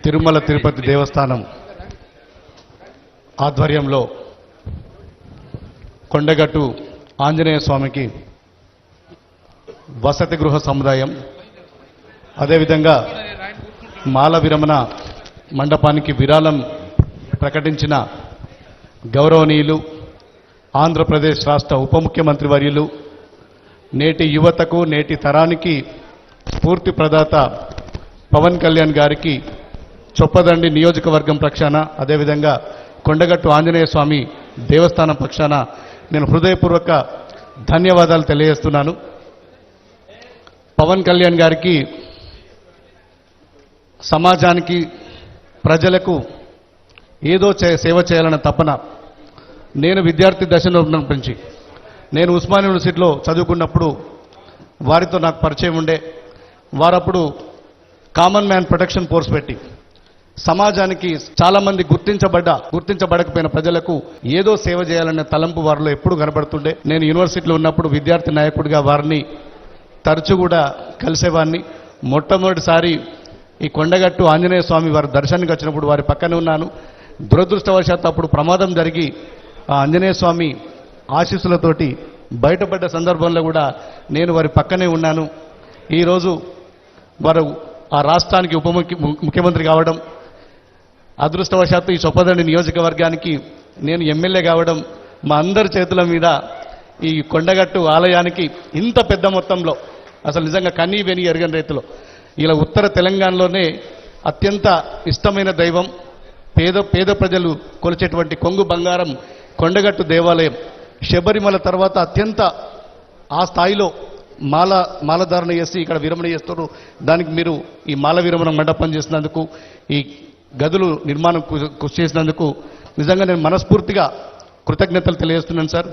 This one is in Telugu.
తిరుమల తిరుపతి దేవస్థానం ఆధ్వర్యంలో కొండగట్టు ఆంజనేయ స్వామికి వసతి గృహ సముదాయం అదేవిధంగా మాల విరమణ మండపానికి విరాళం ప్రకటించిన గౌరవనీయులు ఆంధ్రప్రదేశ్ రాష్ట్ర ఉప ముఖ్యమంత్రి వర్యులు నేటి యువతకు నేటి తరానికి స్ఫూర్తి ప్రదాత పవన్ కళ్యాణ్ గారికి చొప్పదండి నియోజకవర్గం పక్షాన అదేవిధంగా కొండగట్టు ఆంజనేయ స్వామి దేవస్థానం పక్షాన నేను హృదయపూర్వక ధన్యవాదాలు తెలియజేస్తున్నాను. పవన్ కళ్యాణ్ గారికి సమాజానికి ప్రజలకు ఏదో చే- సేవ చేయాలన్న తపన నేను విద్యార్థి దశలో ఉన్నప్పటి నుంచి నేను ఉస్మాన్ యూనివర్సిటీలో చదువుకున్నప్పుడు వారితో నాకు పరిచయం ఉండే వారప్పుడు కామన్ మ్యాన్ ప్రొటెక్షన్ ఫోర్స్ పెట్టి సమాజానికి చాలా మంది గుర్తించబడ్డ గుర్తించబడకపోయిన ప్రజలకు ఏదో సేవ చేయాలనే తలంపు వారిలో ఎప్పుడు కనబడుతుండే. నేను యూనివర్సిటీలో ఉన్నప్పుడు విద్యార్థి నాయకుడిగా వారిని తరచు కూడా కలిసేవాడిని మొట్టమొదటిసారి ఈ కొండగట్టు ఆంజనేయ స్వామి వారి దర్శనానికి వచ్చినప్పుడు వారి పక్కనే ఉన్నాను. దురదృష్టవశాత్తు అప్పుడు ప్రమాదం జరిగి ఆ ఆంజనేయ స్వామి ఆశీస్సులతోటి బయటపడ్డ సందర్భంలో కూడా నేను వారి పక్కనే ఉన్నాను. ఈరోజు వారు ఆ రాష్ట్రానికి ఉప ముఖ్య- ముఖ్యమంత్రి కావడం అదృష్టవశాత్తు ఈ చొప్పదండి నియోజకవర్గానికి నేను ఎమ్మెల్యే కావడం మా అందరి చేతుల మీద ఈ కొండగట్టు ఆలయానికి ఇంత పెద్ద మొత్తంలో అసలు నిజంగా కన్నీ వెని ఎరగని రైతులు. ఇలా ఉత్తర తెలంగాణలోనే అత్యంత ఇష్టమైన దైవం పేద పేద ప్రజలు కొలిచేటువంటి కొంగు బంగారం కొండగట్టు దేవాలయం. శబరిమల తర్వాత అత్యంత ఆ స్థాయిలో మాల మాలధారణ చేసి ఇక్కడ విరమణ చేస్తారు దానికి మీరు ఈ మాల విరమణ మండపం చేసినందుకు ఈ గదులు నిర్మాణం కు- కృషి చేసినందుకు నిజంగా నేను మనస్ఫూర్తిగా కృతజ్ఞతలు తెలియజేస్తున్నాను సార్.